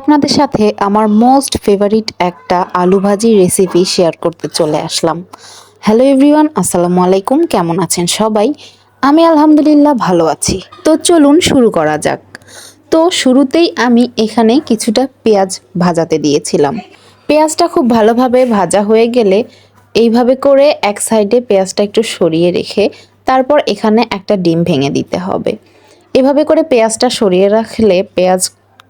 আপনাদের সাথে আমার মোস্ট ফেভারিট একটা আলু ভাজি রেসিপি শেয়ার করতে চলে আসলাম। হ্যালো এভরিওয়ান আসসালামু আলাইকুম, কেমন আছেন সবাই? আমি আলহামদুলিল্লাহ ভালো আছি। তো চলুন শুরু করা যাক। তো শুরুতেই আমি এখানে কিছুটা পেঁয়াজ ভাজাতে দিয়েছিলাম। পেঁয়াজটা খুব ভালোভাবে ভাজা হয়ে গেলে এইভাবে করে এক সাইডে পেঁয়াজটা একটু সরিয়ে রেখে তারপর এখানে একটা ডিম ভেঙে দিতে হবে। এভাবে করে পেঁয়াজটা সরিয়ে রাখলে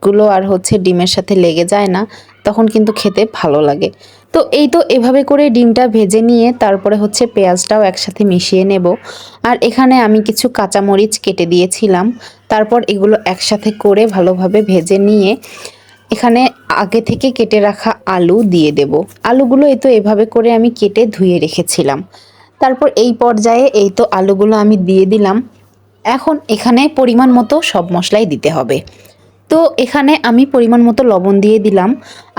পেঁয়াজগুলো আর হচ্ছে ডিমের সাথে লেগে যায় না, তখন কিন্তু খেতে ভালো লাগে। তো এই তো এভাবে করে ডিমটা ভেজে নিয়ে তারপরে হচ্ছে পেঁয়াজটাও একসাথে মিশিয়ে নেব। আর এখানে আমি কিছু কাঁচামরিচ কেটে দিয়েছিলাম, তারপর এগুলো একসাথে করে ভালোভাবে ভেজে নিয়ে এখানে আগে থেকে কেটে রাখা আলু দিয়ে দেব। আলুগুলো এই তো এভাবে করে আমি কেটে ধুয়ে রেখেছিলাম। তারপর এই পর্যায়ে এই তো আলুগুলো আমি দিয়ে দিলাম। এখন এখানে পরিমাণ মতো সব মশলাই দিতে হবে। তো এখানে আমি পরিমাণ মতো লবণ দিয়ে দিলাম,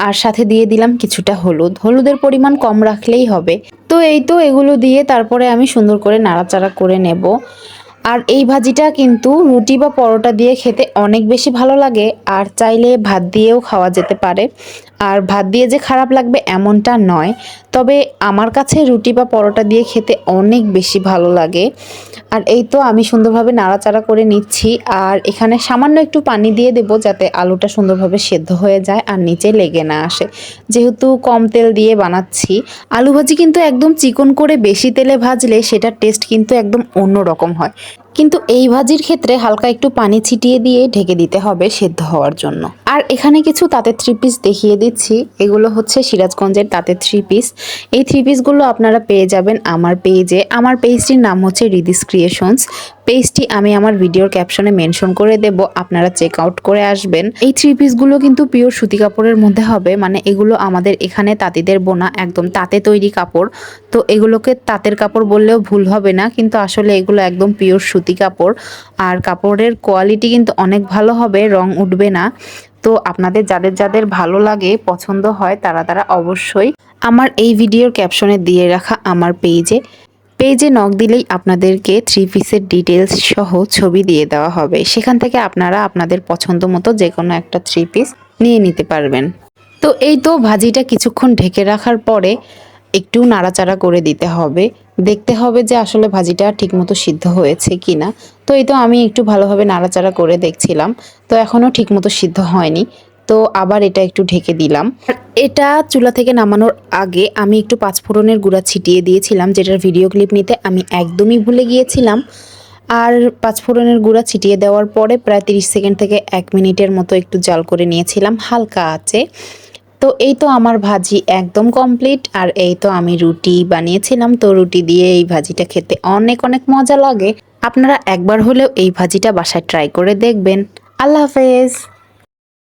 আর সাথে দিয়ে দিলাম কিছুটা হলুদ। হলুদের পরিমাণ কম রাখলেই হবে। তো এই তো এগুলো দিয়ে তারপরে আমি সুন্দর করে নাড়াচাড়া করে নেব। আর এই ভাজিটা কিন্তু রুটি বা পরোটা দিয়ে খেতে অনেক বেশি ভালো লাগে, আর চাইলে ভাত দিয়েও খাওয়া যেতে পারে। আর ভাত দিয়ে যে খারাপ লাগবে এমনটা নয়, তবে আমার কাছে রুটি বা পরোটা দিয়ে খেতে অনেক বেশি ভালো লাগে। আর এই তো আমি সুন্দরভাবে নাড়াচাড়া করে নিচ্ছি। আর এখানে সামান্য একটু পানি দিয়ে দেব যাতে আলুটা সুন্দরভাবে সেদ্ধ হয়ে যায় আর নিচে লেগে না আসে। যেহেতু কম তেল দিয়ে বানাচ্ছি, আলু ভাজি কিন্তু একদম চিকন করে বেশি তেলে ভাজলে সেটার টেস্ট কিন্তু একদম অন্য রকম হয়। কিন্তু এই ভাজির ক্ষেত্রে হালকা একটু পানি ছিটিয়ে দিয়ে ঢেকে দিতে হবে সেদ্ধ হওয়ার জন্য। আর এখানে কিছু তাঁতের থ্রি পিস দেখিয়ে দিচ্ছি। এগুলো হচ্ছে সিরাজগঞ্জের তাঁতের থ্রি পিস এই থ্রি পিসগুলো আপনারা পেয়ে যাবেন আমার পেজে আমার পেজটির নাম হচ্ছে রিদিস ক্রিয়েশনস পেজটি আমি আমার ভিডিওর ক্যাপশনে মেনশন করে দেব। আপনারা চেক আউট করে আসবেন। এই থ্রি পিসগুলো কিন্তু পিওর সুতি কাপড়ের মধ্যে হবে। মানে এগুলো আমাদের এখানে তাঁতিদের বোনা, একদম তাঁতে তৈরি কাপড়। তো এগুলোকে তাঁতের কাপড় বললেও ভুল হবে না, কিন্তু আসলে এগুলো একদম পিওর সুতি কাপড়। আর কাপড়ের কোয়ালিটি কিন্তু অনেক ভালো হবে, রং উঠবে না। তো আপনাদের যাদের যাদের ভালো লাগে, পছন্দ হয়, তারা তারা অবশ্যই আমার এই ভিডিওর ক্যাপশনে দিয়ে রাখা আমার পেজে পেজে নক দিলেই আপনাদেরকে থ্রি পিসের ডিটেলস সহ ছবি দিয়ে দেওয়া হবে। সেখান থেকে আপনারা আপনাদের পছন্দ মতো যে কোনো একটা থ্রি পিস নিয়ে নিতে পারবেন। তো এই তো ভাজিটা কিছুক্ষণ ঢেকে রাখার পরে একটু নাড়াচাড়া করে দিতে হবে। দেখতে হবে যে আসলে ভাজিটা ঠিকমতো সিদ্ধ হয়েছে কিনা। তো এই তো আমি একটু ভালোভাবে নাড়াচাড়া করে দেখছিলাম। তো এখনও ঠিকমতো সিদ্ধ হয়নি। তো আবার এটা একটু ঢেকে দিলাম। এটা চুলা থেকে নামানোর আগে আমি একটু পাঁচফোড়নের গুঁড়া ছিটিয়ে দিয়েছিলাম, যেটার ভিডিও ক্লিপ নিতে আমি একদমই ভুলে গিয়েছিলাম। আর পাঁচফোড়নের গুঁড়া ছিটিয়ে দেওয়ার পরে প্রায় তিরিশ সেকেন্ড থেকে এক মিনিটের মতো একটু জাল করে নিয়েছিলাম, হালকা আছে তো এই তো আমার ভাজি একদম কমপ্লিট আর এই তো আমি রুটি বানিয়েছিলাম। তো রুটি দিয়ে এই ভাজিটা খেতে অনেক অনেক মজা লাগে। আপনারা একবার হলেও এই ভাজিটা বাসায় ট্রাই করে দেখবেন। আল্লাহ হাফেজ।